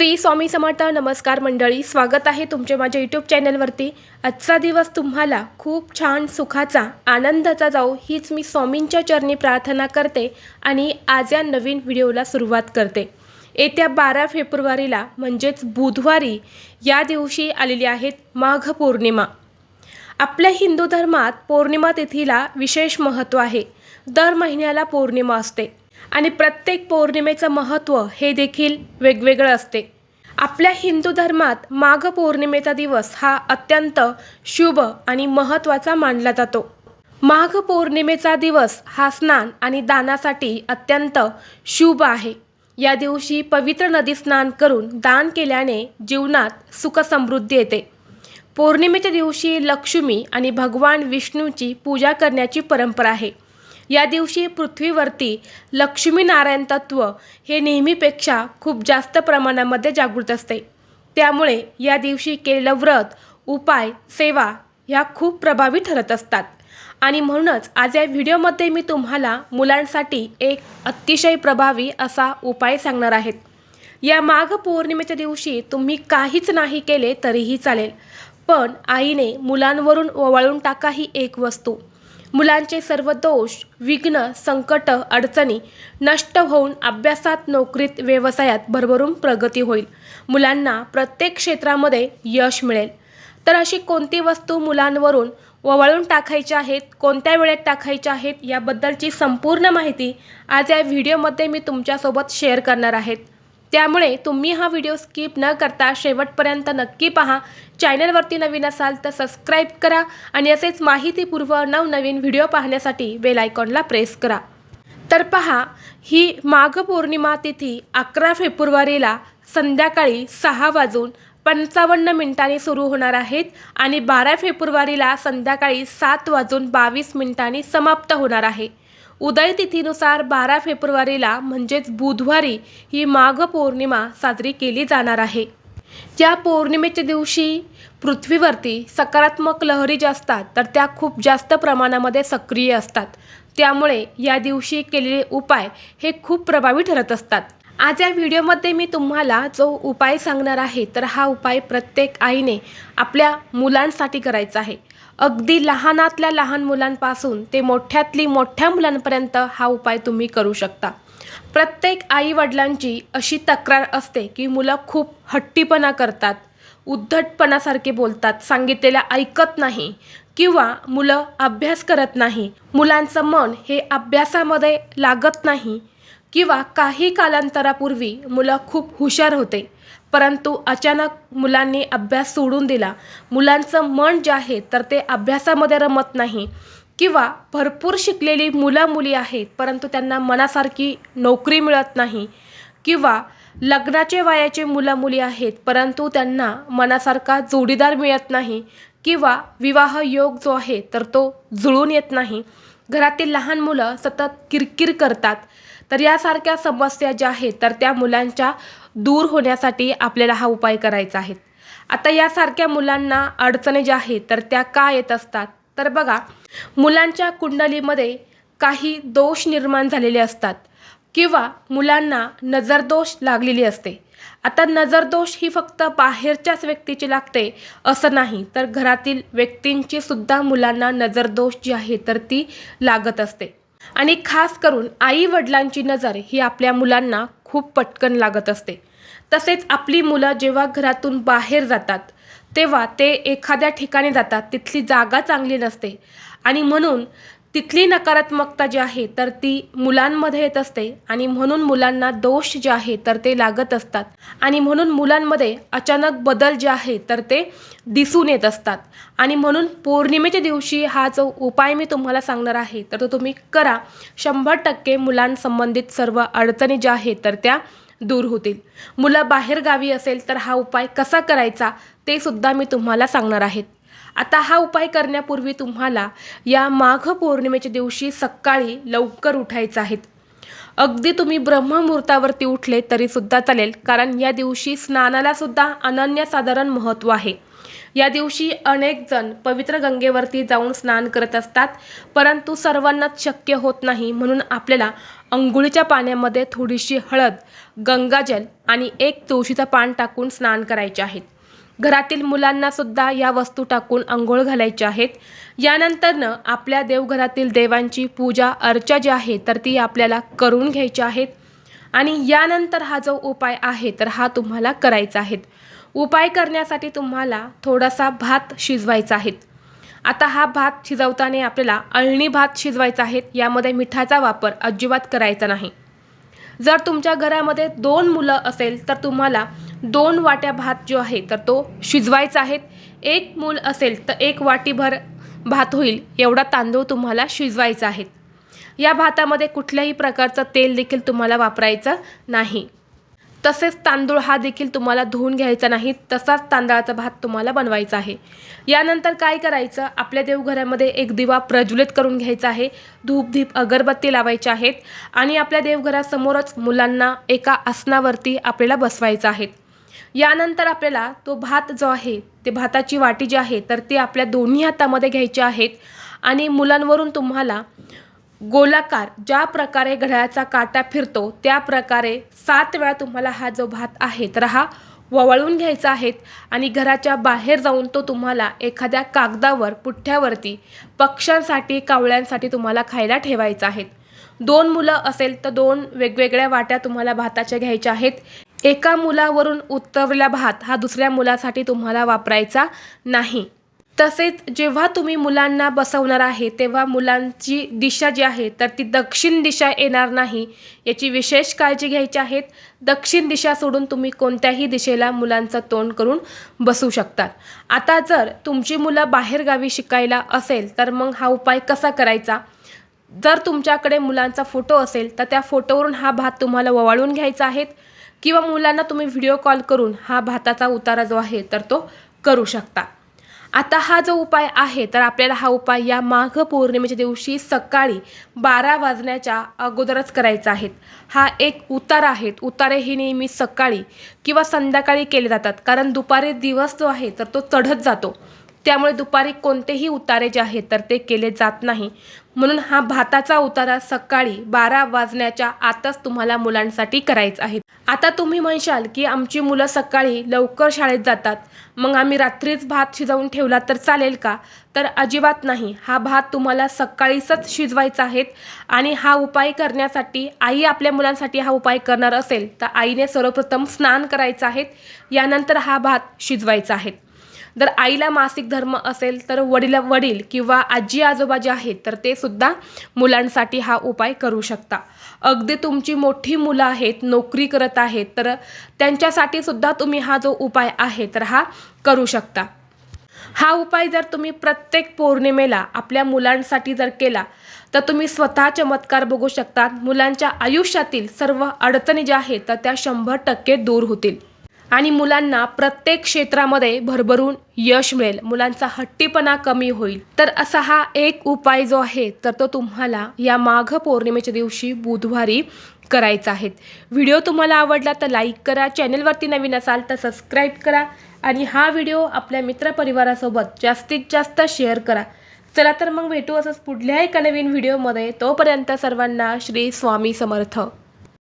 श्री स्वामी समर्थ नमस्कार मंडळी स्वागत आहे तुमचे माझ्या यूट्यूब चॅनलवरती आजचा दिवस तुम्हाला खूप छान सुखाचा आनंदाचा जाऊ हीच मी स्वामींच्या चरणी प्रार्थना करते आणि आज या नवीन व्हिडिओला सुरुवात करते. येत्या बारा फेब्रुवारीला म्हणजेच बुधवारी या दिवशी आलेली आहेत माघ पौर्णिमा. आपल्या हिंदू धर्मात पौर्णिमा तिथीला विशेष महत्त्व आहे. दर महिन्याला पौर्णिमा असते. आणि प्रत्येक पौर्णिमेचं महत्त्व हे देखील वेगवेगळं असते. आपल्या हिंदू धर्मात माघ पौर्णिमेचा दिवस हा अत्यंत शुभ आणि महत्त्वाचा मानला जातो. माघ पौर्णिमेचा दिवस हा स्नान आणि दानासाठी अत्यंत शुभ आहे. या दिवशी पवित्र नदी स्नान करून दान केल्याने जीवनात सुखसमृद्धी येते. पौर्णिमेच्या दिवशी लक्ष्मी आणि भगवान विष्णूची पूजा करण्याची परंपरा आहे. या दिवशी पृथ्वीवरती लक्ष्मीनारायण तत्व हे नेहमीपेक्षा खूप जास्त प्रमाणामध्ये जागृत असते. त्यामुळे या दिवशी केलेलं व्रत उपाय सेवा ह्या खूप प्रभावी ठरत असतात. आणि म्हणूनच आज या व्हिडिओमध्ये मी तुम्हाला मुलांसाठी एक अतिशय प्रभावी असा उपाय सांगणार आहेत या माघ पौर्णिमेच्या दिवशी तुम्ही काहीच नाही केले तरीही चालेल. पण आईने मुलांवरून ओवाळून टाका ही एक वस्तू. मुलांचे सर्व दोष विघ्न संकट अडचणी नष्ट होऊन अभ्यासात नोकरीत व्यवसायात भरभरून प्रगती होईल. मुलांना प्रत्येक क्षेत्रामध्ये यश मिळेल. तर अशी कोणती वस्तू मुलांवरून ओवाळून टाकायच्या आहेत कोणत्या वेळेत टाकायच्या आहेत याबद्दलची संपूर्ण माहिती आज या व्हिडिओमध्ये मी तुमच्यासोबत शेअर करणार आहेत त्यामुळे तुम्ही हा व्हिडिओ स्किप न करता शेवटपर्यंत नक्की पहा. चॅनलवरती नवीन असाल तर सबस्क्राईब करा आणि असेच माहितीपूर्व नवनवीन व्हिडिओ पाहण्यासाठी बेल आयकॉनला प्रेस करा. तर पहा ही माघ पौर्णिमा तिथी अकरा फेब्रुवारीला संध्याकाळी सहा वाजून पंचावन्न मिनिटांनी सुरू होणार आहेत आणि बारा फेब्रुवारीला संध्याकाळी सात वाजून बावीस मिनिटांनी समाप्त होणार आहे. उदय तिथीनुसार बारा फेब्रुवारीला म्हणजेच बुधवारी ही माघ पौर्णिमा साजरी केली जाणार आहे. या पौर्णिमेच्या दिवशी पृथ्वीवरती सकारात्मक लहरी ज्या असतात तर त्या खूप जास्त प्रमाणामध्ये सक्रिय असतात. त्यामुळे या दिवशी केलेले उपाय हे खूप प्रभावी ठरत असतात. आज या व्हिडिओमध्ये मी तुम्हाला जो उपाय सांगणार आहे तर हा उपाय प्रत्येक आईने आपल्या मुलांसाठी करायचा आहे. अगदी लहानातल्या लहान मुलांपासून ते मोठ्यातली मोठ्या मुलांपर्यंत हा उपाय तुम्ही करू शकता. प्रत्येक आई वडिलांची अशी तक्रार असते की मुलं खूप हट्टीपणा करतात उद्धटपणासारखे बोलतात सांगितलेलं ऐकत नाही किंवा मुलं अभ्यास करत नाही. मुलांचं मन हे अभ्यासामध्ये लागत नाही. किंवा काही कालांतरापूर्वी मुलं खूप हुशार होते परंतु अचानक मुलांनी अभ्यास सोडून दिला. मुलांचं मन जे आहे तर ते अभ्यासामध्ये रमत नाही किंवा भरपूर शिकलेली मुलं मुली आहेत परंतु त्यांना मनासारखी नोकरी मिळत नाही किंवा लग्नाचे वयाचे मुलं मुली आहेत परंतु त्यांना मनासारखा जोडीदार मिळत नाही किंवा विवाह योग जो आहे तर तो जुळून येत नाही. घरातील लहान मुलं सतत किरकिर करतात. तर यासारख्या समस्या ज्या आहेत तर त्या मुलांच्या दूर होण्यासाठी आपल्याला हा उपाय करायचा आहे. आता यासारख्या मुलांना अडचणी ज्या आहेत तर त्या का येत असतात? तर बघा मुलांच्या कुंडलीमध्ये काही दोष निर्माण झालेले असतात किंवा मुलांना नजरदोष लागलेली असते. आता नजरदोष ही फक्त बाहेरच्याच व्यक्तीची लागते असं नाही तर घरातील व्यक्तींची सुद्धा मुलांना नजरदोष जी आहे तर ती लागत असते. आणि खास करून आई वडिलांची नजर ही आपल्या मुलांना खूप पटकन लागत असते. तसेच आपली मुलं जेव्हा घरातून बाहेर जातात तेव्हा ते एखाद्या ठिकाणी जातात तिथली जागा चांगली नसते. आणि म्हणून तिथली नकारात्मकता जी आहे तर ती मुलांमध्ये येत असते आणि म्हणून मुलांना दोष जे आहे तर ते लागत असतात. आणि म्हणून मुलांमध्ये अचानक बदल जे आहे तर ते दिसून येत असतात. आणि म्हणून पौर्णिमेच्या दिवशी हा जो उपाय मी तुम्हाला सांगणार आहे तर तो तुम्ही करा. शंभर टक्के मुलांसंबंधित सर्व अडचणी ज्या आहेत तर त्या दूर होतील. मुलं बाहेरगावी असेल तर हा उपाय कसा करायचा ते सुद्धा मी तुम्हाला सांगणार आहेत आता हा उपाय करण्यापूर्वी तुम्हाला या माघ पौर्णिमेच्या दिवशी सकाळी लवकर उठायचं आहे. अगदी तुम्ही ब्रह्ममुहूर्तावरती उठले तरीसुद्धा चालेल कारण या दिवशी स्नानाला सुद्धा अनन्यसाधारण महत्त्व आहे. या दिवशी अनेक जण पवित्र गंगेवरती जाऊन स्नान करत असतात परंतु सर्वांनाच शक्य होत नाही म्हणून आपल्याला अंघोळीच्या पाण्यामध्ये थोडीशी हळद गंगाजल आणि एक तुळशीचं पान टाकून स्नान करायचे आहेत घरातील मुलांना सुद्धा या वस्तू टाकून अंघोळ घालायच्या आहेत. यानंतरनं आपल्या देवघरातील देवांची पूजा अर्चा जी आहे तर ती आपल्याला करून घ्यायची आहेत. आणि यानंतर हा जो उपाय आहे तर हा तुम्हाला करायचा आहे उपाय करण्यासाठी तुम्हाला थोडासा भात शिजवायचा आहे आता हा भात शिजवताना आपल्याला अळणी भात शिजवायचा आहे यामध्ये मिठाचा वापर अजिबात करायचा नाही. जर तुमच्या घरामध्ये दोन मुलं असेल तर तुम्हाला दोन वाट्या भात जो आहे तर तो शिजवायचा आहे. एक मूल असेल तर एक वाटीभर भात होईल एवढा तांदूळ तुम्हाला शिजवायचा आहे. या भातामध्ये कुठल्याही प्रकारचं तेल देखील तुम्हाला वापरायचं नाही. तसेच तांदूळ हा देखील तुम्हाला धुवून घ्यायचा नाही तसाच तांदळाचा भात तुम्हाला बनवायचा आहे. यानंतर काय करायचं? आपल्या देवघरामध्ये एक दिवा प्रज्वलित करून घ्यायचा आहे. धूपधीप अगरबत्ती लावायच्या आहेत आणि आपल्या देवघरासमोरच मुलांना एका आसनावरती आपल्याला बसवायचं आहे. यानंतर आपल्याला तो भात जो आहे ते भाताची वाटी जी आहे तर ती आपल्या दोन्ही हातामध्ये घ्यायची आहेत. आणि मुलांवरून तुम्हाला गोलाकार ज्या प्रकारे घड्याळाचा काटा फिरतो त्या प्रकारे सात वेळा तुम्हाला हा जो भात आहे तर हा ववळून घ्यायचा आहेत आणि घराच्या बाहेर जाऊन तो तुम्हाला एखाद्या कागदावर पुठ्ठ्यावरती पक्ष्यांसाठी कावळ्यांसाठी तुम्हाला खायला ठेवायचा आहेत दोन मुलं असेल तर दोन वेगवेगळ्या वाट्या तुम्हाला भाताच्या घ्यायच्या आहेत. एका मुलावरून उतरलेला भात हा दुसऱ्या मुलासाठी तुम्हाला वापरायचा नाही. तसेच जेव्हा तुम्ही मुलांना बसवणार आहे तेव्हा मुलांची दिशा जी आहे तर ती दक्षिण दिशा येणार नाही. याची विशेष काळजी घ्यायची आहेत दक्षिण दिशा सोडून तुम्ही कोणत्याही दिशेला मुलांचं तोंड करून बसू शकतात. आता जर तुमची मुलं बाहेरगावी शिकायला असेल तर मग हा उपाय कसा करायचा? जर तुमच्याकडे मुलांचा फोटो असेल तर त्या फोटोवरून हा भात तुम्हाला ववाळून घ्यायचा आहे. किंवा मुलांना तुम्ही व्हिडिओ कॉल करून हा भाताचा उतारा जो आहे तर तो करू शकता. आता हा जो उपाय आहे तर आपल्याला हा उपाय या माघ पौर्णिमेच्या दिवशी सकाळी बारा वाजण्याच्या अगोदरच करायचा आहे. हा एक उतारा आहेत उतारे हे नेहमी सकाळी किंवा संध्याकाळी केले जातात. कारण दुपारी दिवस जो आहे तर तो चढत जातो. त्यामुळे दुपारी कोणतेही उतारे जे आहेत तर ते केले जात नाही. म्हणून हा भाताचा उतारा सकाळी बारा वाजण्याच्या आतच तुम्हाला मुलांसाठी करायचा आहे. आता तुम्ही म्हणशाल की आमची मुलं सकाळी लवकर शाळेत जातात. मग आम्ही रात्रीच भात शिजवून ठेवला तर चालेल का? तर अजिबात नाही. हा भात तुम्हाला सकाळीच शिजवायचा आहे आणि हा उपाय करण्यासाठी आई आपल्या मुलांसाठी हा उपाय करणार असेल तर आईने सर्वप्रथम स्नान करायचं आहे. यानंतर हा भात शिजवायचा आहे. जर आईला मासिक धर्म असेल तर वडील वडील किंवा आजी आजोबा जे आहेत तर ते सुद्धा मुलांसाठी हा उपाय करू शकता. अगदी तुमची मोठी मुलं आहेत नोकरी करत आहेत तर त्यांच्यासाठी सुद्धा तुम्ही हा जो उपाय आहे तर हा करू शकता. हा उपाय जर तुम्ही प्रत्येक पौर्णिमेला आपल्या मुलांसाठी जर केला तर तुम्ही स्वतः चमत्कार बघू शकतात मुलांच्या आयुष्यातील सर्व अडचणी ज्या आहेत तर त्या शंभर टक्के दूर होतील. आणि मुलांना प्रत्येक क्षेत्रामध्ये भरभरून यश मिळेल. मुलांचा हट्टीपणा कमी होईल. तर असा हा एक उपाय जो आहे तर तो तुम्हाला या माघ पौर्णिमेच्या दिवशी बुधवारी करायचा आहे. व्हिडिओ तुम्हाला आवडला तर लाईक करा चॅनलवरती नवीन असाल तर सबस्क्राईब करा आणि हा व्हिडिओ आपल्या मित्रपरिवारासोबत जास्तीत जास्त शेअर करा. चला तर मग भेटू असंच पुढल्या एका नवीन व्हिडिओमध्ये. तोपर्यंत सर्वांना श्री स्वामी समर्थ.